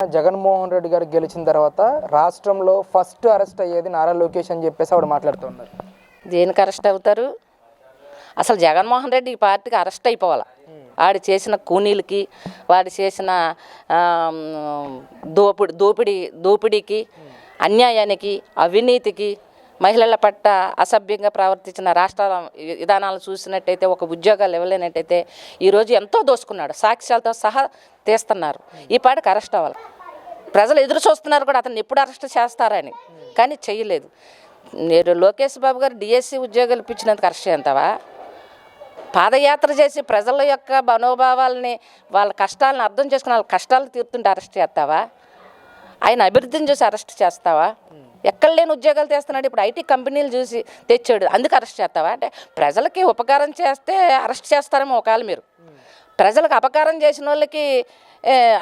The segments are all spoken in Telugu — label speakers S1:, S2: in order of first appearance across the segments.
S1: జగన్మోహన్ రెడ్డి గారు గెలిచిన తర్వాత రాష్ట్రంలో ఫస్ట్ అరెస్ట్ అయ్యేది నారా లోకేష్ అని చెప్పేసి ఆవిడ మాట్లాడుతున్నారు.
S2: దేనికి అరెస్ట్ అవుతారు? అసలు జగన్మోహన్ రెడ్డి ఈ పార్టీకి అరెస్ట్ అయిపోవాలి? వాడు చేసిన కూనీలకి వాడు చేసిన దోపిడి దోపిడి దోపిడీకి అన్యాయానికి అవినీతికి మహిళల పట్ల అసభ్యంగా ప్రవర్తించిన రాష్ట్రాల విధానాలు చూసినట్టయితే ఒక ఉద్యోగాలు ఇవ్వలేనట్టయితే ఈరోజు ఎంతో దోసుకున్నాడు. సాక్ష్యాలతో సహా తీస్తున్నారు. ఈ పాటకు అరెస్ట్ అవ్వాలి. ప్రజలు ఎదురు చూస్తున్నారు కూడా అతన్ని ఎప్పుడు అరెస్ట్ చేస్తారని. కానీ చేయలేదు. నేను లోకేష్ బాబు గారు డిఎస్సి ఉద్యోగాలు ఇప్పించినందుకు అరెస్ట్ చేస్తావా పాదయాత్ర చేసి ప్రజల యొక్క మనోభావాలని వాళ్ళ కష్టాలను అర్థం చేసుకుని వాళ్ళ కష్టాలు తీరుతుంటే అరెస్ట్ చేస్తావా? ఆయన అభివృద్ధిని చూసి అరెస్ట్ చేస్తావా? ఎక్కడ లేని ఉద్యోగాలు తెస్తున్నాడు. ఇప్పుడు ఐటీ కంపెనీలు చూసి తెచ్చాడు. అందుకు అరెస్ట్ చేస్తావా? అంటే ప్రజలకి ఉపకారం చేస్తే అరెస్ట్ చేస్తారేమో ఒకవేళ మీరు. ప్రజలకు అపకారం చేసిన వాళ్ళకి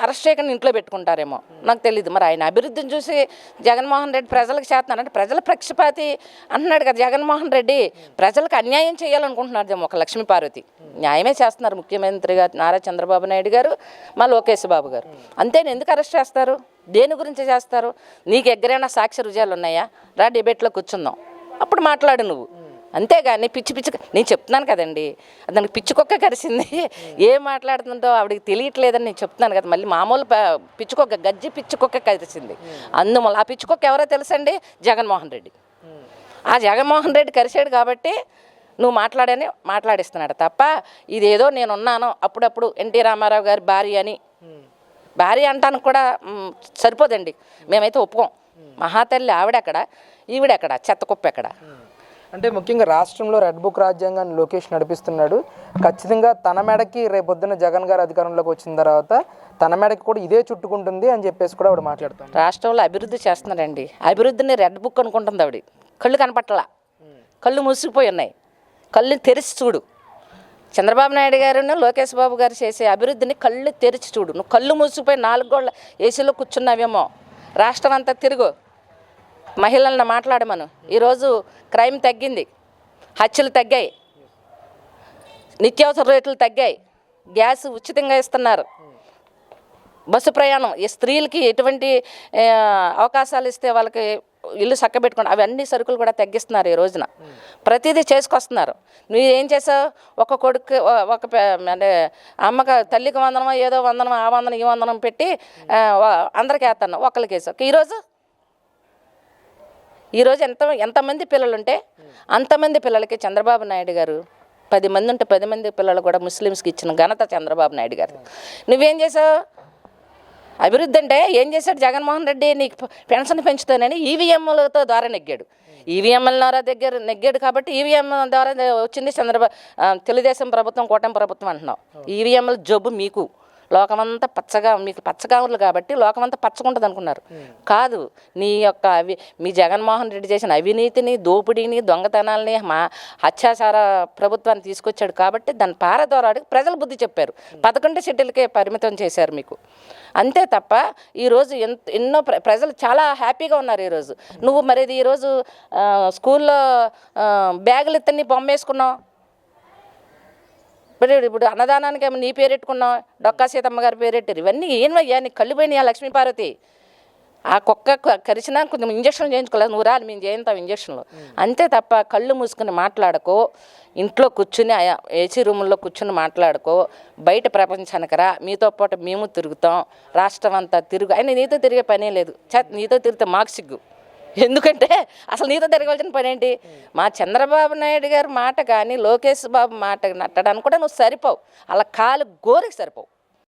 S2: అరెస్ట్ చేయకుండా ఇంట్లో పెట్టుకుంటారేమో. నాకు తెలియదు మరి ఆయన అభివృద్ధిని చూసి జగన్మోహన్ రెడ్డి ప్రజలకు చేస్తున్నాడు. అంటే ప్రజల పక్షపాతి అంటున్నాడు కదా జగన్మోహన్ రెడ్డి. ప్రజలకు అన్యాయం చేయాలనుకుంటున్నారు ఒక లక్ష్మీ పార్వతి. న్యాయమే చేస్తున్నారు ముఖ్యమంత్రి గారు నారా చంద్రబాబు నాయుడు గారు మా లోకేష్ బాబు గారు. అంతేనా ఎందుకు అరెస్ట్ చేస్తారు? దేని గురించి చేస్తారు? నీకు ఎగ్గరైనా సాక్ష్య రుజాలు ఉన్నాయా? రా డిబేట్లో కూర్చుందాం. అప్పుడు మాట్లాడు నువ్వు. అంతేగాని పిచ్చి పిచ్చి నేను చెప్తున్నాను కదండి. దానికి పిచ్చి కుక్క కరిసింది. ఏం మాట్లాడుతుందో ఆవిడకి తెలియట్లేదని నేను చెప్తున్నాను కదా. మళ్ళీ మామూలు ప- పిచ్చి కుక్క గజ్జి పిచ్చి కుక్క కరిసింది. అందువల్ల ఆ పిచ్చి కుక్క ఎవరో తెలుసండి? జగన్మోహన్ రెడ్డి. ఆ జగన్మోహన్ రెడ్డి కరిచాడు కాబట్టి నువ్వు మాట్లాడని మాట్లాడిస్తున్నాడు తప్ప ఇదేదో నేనున్నాను. అప్పుడప్పుడు ఎన్టీ రామారావు గారి భార్య అని భార్య అంటానికి కూడా సరిపోదండి. మేమైతే ఒప్పుకోం. మహాతల్లి ఆవిడెక్కడ ఈవిడెక్కడ చెత్త కుప్ప ఎక్కడ.
S1: అంటే ముఖ్యంగా రాష్ట్రంలో రెడ్ బుక్ రాజ్యాంగాన్ని లోకేష్ నడిపిస్తున్నాడు. ఖచ్చితంగా తన మెడకి రేపొద్దున జగన్ గారు అధికారంలోకి వచ్చిన తర్వాత తన మెడకి కూడా ఇదే చుట్టుకుంటుంది అని చెప్పేసి కూడా ఆవిడ మాట్లాడుతుంది.
S2: రాష్ట్రంలో అభివృద్ధి చేస్తున్నారండి. అభివృద్ధిని రెడ్ బుక్ అనుకుంటుంది ఆవిడ. కళ్ళు కనపట్టలా. కళ్ళు మూసుకుపోయి ఉన్నాయి. కళ్ళు తెరిచి చూడు. చంద్రబాబు నాయుడు గారును లోకేష్ బాబు గారు చేసే అభివృద్ధిని కళ్ళు తెరిచి చూడు. నువ్వు కళ్ళు మూసుకుపోయి నాలుగు గోళ్ళ ఏసీలో కూర్చున్నావేమో. రాష్ట్రం అంతా తిరుగు. మహిళలను మాట్లాడమను. ఈరోజు క్రైమ్ తగ్గింది. హత్యలు తగ్గాయి. నిత్యావసర రేట్లు తగ్గాయి. గ్యాస్ ఉచితంగా ఇస్తున్నారు. బస్సు ప్రయాణం. ఈ స్త్రీలకి ఎటువంటి అవకాశాలు ఇస్తే వాళ్ళకి ఇల్లు చక్కబెట్టుకోండి అవన్నీ సరుకులు కూడా తగ్గిస్తున్నారు ఈ రోజున. ప్రతిదీ చేసుకొస్తున్నారు. నువ్వు ఏం చేసావు? ఒక కొడుకు ఒక అంటే అమ్మక తల్లికి వందనం ఏదో వందనం ఆ వందనం ఈ వందనం పెట్టి అందరికి వేస్తాను ఒకరికి వేసావు. ఈరోజు ఈరోజు ఎంత ఎంతమంది పిల్లలుంటే అంతమంది పిల్లలకి చంద్రబాబు నాయుడు గారు పది మంది ఉంటే పది మంది పిల్లలు కూడా ముస్లిమ్స్కి ఇచ్చిన ఘనత చంద్రబాబు నాయుడు గారు నువ్వేం చేసావు? అభివృద్ధి అంటే ఏం చేశాడు జగన్మోహన్ రెడ్డి? నీకు పెన్షన్ పెంచుతానని ఈవీఎంలతో ద్వారా నెగ్గాడు. ఈవీఎంల ద్వారా దగ్గర నెగ్గాడు కాబట్టి ఈవీఎం ద్వారా వచ్చింది చంద్రబాబు తెలుగుదేశం ప్రభుత్వం కూటమి ప్రభుత్వం అంటున్నావు ఈవీఎంల జబ్బు మీకు. లోకమంతా పచ్చగా మీకు పచ్చగాములు కాబట్టి లోకమంతా పచ్చగుంటుంది అనుకున్నారు కాదు నీ యొక్క అవి మీ జగన్మోహన్ రెడ్డి చేసిన అవినీతిని దోపిడీని దొంగతనాల్ని మా అత్యాచార ప్రభుత్వాన్ని తీసుకొచ్చాడు కాబట్టి దాని పారదోరాడికి ప్రజలు బుద్ధి చెప్పారు. పదకొండు షెడ్యూల్కే పరిమితం చేశారు మీకు. అంతే తప్ప ఈరోజు ఎంత ఎన్నో ప్ర- ప్రజలు చాలా హ్యాపీగా ఉన్నారు ఈరోజు. నువ్వు మరి ఇది ఈరోజు స్కూల్లో బ్యాగులు ఇత్తని బొమ్మ వేసుకున్నావు? ఇప్పుడు ఇప్పుడు అన్నదానానికి ఏమో నీ పేరెట్టుకున్నావు? డొక్కా సీతమ్మ గారి పేరెట్టారు ఇవన్నీ ఏమయ్యా నీకు కళ్ళు పోయినాయా లక్ష్మీపార్వతి ఆ కుక్క కరిచినా కొంచెం ఇంజక్షన్ చేయించుకోలేదు. నువ్వు రాలి మేము చేయించాం ఇంజక్షన్లు. అంతే తప్ప కళ్ళు మూసుకుని మాట్లాడుకో ఇంట్లో కూర్చుని ఏసీ రూముల్లో కూర్చుని మాట్లాడుకో బయట ప్రపంచానికి రా మీతో పాటు మేము తిరుగుతాం రాష్ట్రం అంతా తిరుగు. అయినా నీతో తిరిగే పనే లేదు. చ నీతో తిరిగితే మాకు సిగ్గు. ఎందుకంటే అసలు నీతో తిరగవలసిన పని ఏంటి? మా చంద్రబాబు నాయుడు గారి మాట కానీ లోకేష్ బాబు మాట నట్టడానికి కూడా నువ్వు సరిపోవు. అలా కాలు గోరికి సరిపోవు.